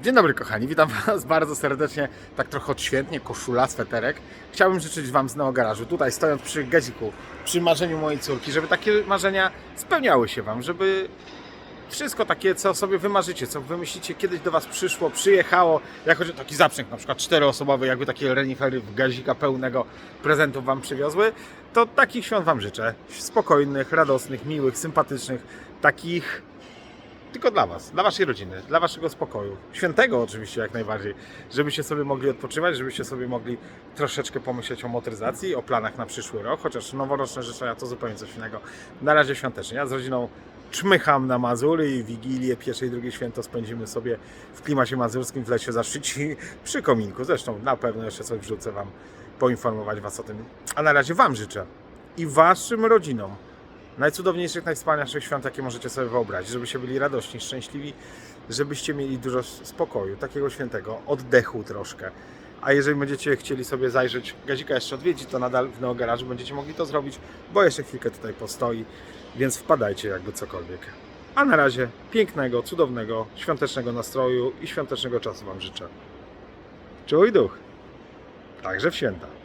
Dzień dobry kochani, witam Was bardzo serdecznie, tak trochę odświętnie, koszula, sweterek. Chciałbym życzyć Wam z Garażu, tutaj stojąc przy gaziku, przy marzeniu mojej córki, żeby takie marzenia spełniały się Wam, żeby wszystko takie, co sobie wymarzycie, co wymyślicie, kiedyś do Was przyszło, przyjechało, jak chodzi o taki zaprzęg, na przykład czteroosobowy, jakby takie renifery w gazika pełnego prezentów Wam przywiozły, to takich świąt Wam życzę. Spokojnych, radosnych, miłych, sympatycznych, takich tylko dla Was, dla Waszej rodziny, dla Waszego spokoju. Świętego oczywiście jak najbardziej, żebyście sobie mogli odpoczywać, żebyście sobie mogli troszeczkę pomyśleć o motoryzacji, o planach na przyszły rok, chociaż noworoczne życzenia to zupełnie coś innego. Na razie świątecznie. Ja z rodziną czmycham na Mazury i Wigilię, pierwsze i drugie święto spędzimy sobie w klimacie mazurskim w lesie Zaszczyci przy kominku. Zresztą na pewno jeszcze coś wrzucę Wam, poinformować Was o tym. A na razie Wam życzę i Waszym rodzinom najcudowniejszych, najwspanialszych świąt, jakie możecie sobie wyobrazić, żebyście byli radośni, szczęśliwi, żebyście mieli dużo spokoju, takiego świętego, oddechu troszkę. A jeżeli będziecie chcieli sobie zajrzeć, Gazika jeszcze odwiedzi, to nadal w Neo Garażu będziecie mogli to zrobić, bo jeszcze chwilkę tutaj postoi, więc wpadajcie jakby cokolwiek. A na razie pięknego, cudownego, świątecznego nastroju i świątecznego czasu Wam życzę. Czuj duch! Także w święta.